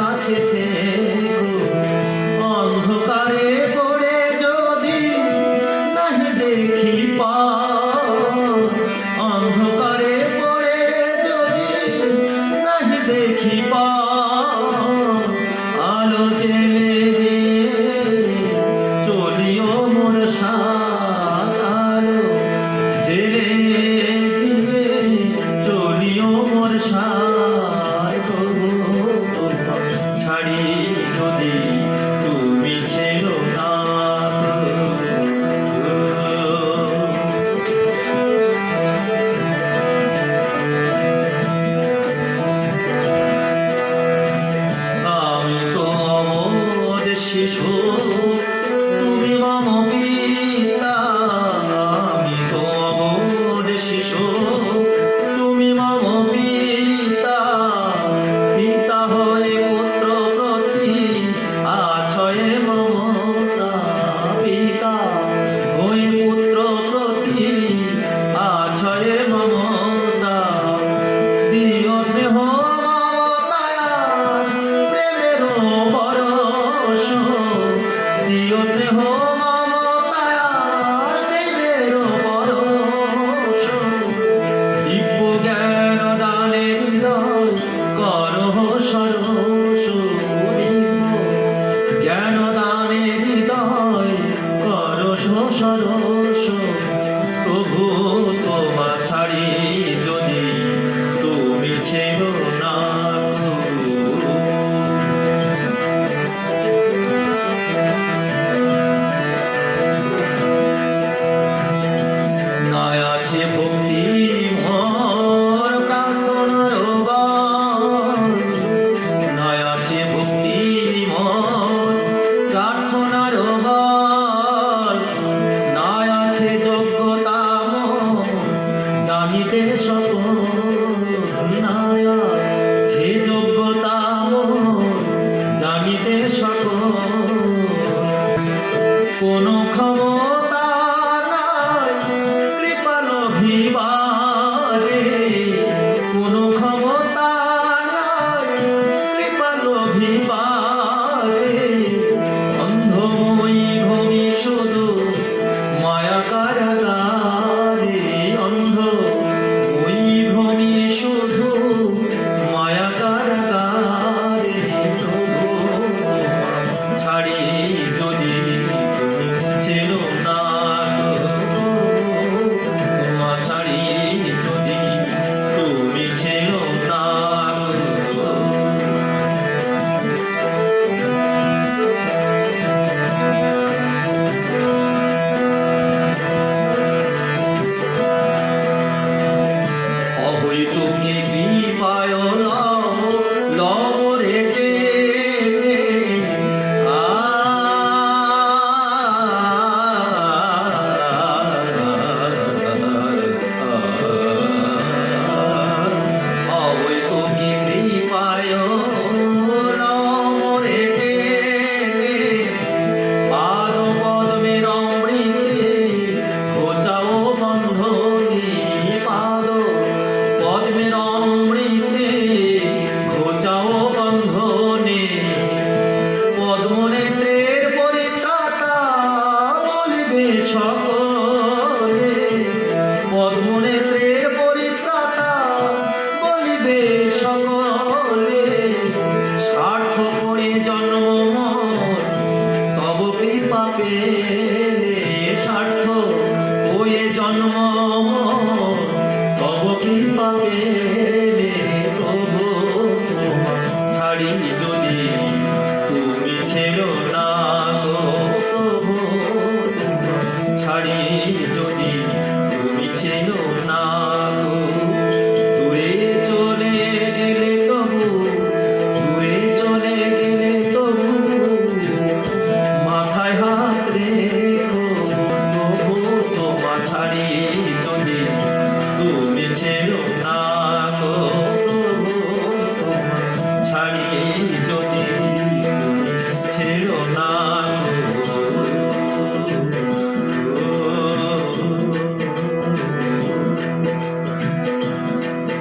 কাছে শেষ সকলে স্বার্থ করে জন্ম। তব কৃপা পেলে স্বার্থ হয়ে জন্ম। তব কৃপা পেলে ছাড়ি যদি তুমি ছেড়ো না গো। প্রভু ছাড়ি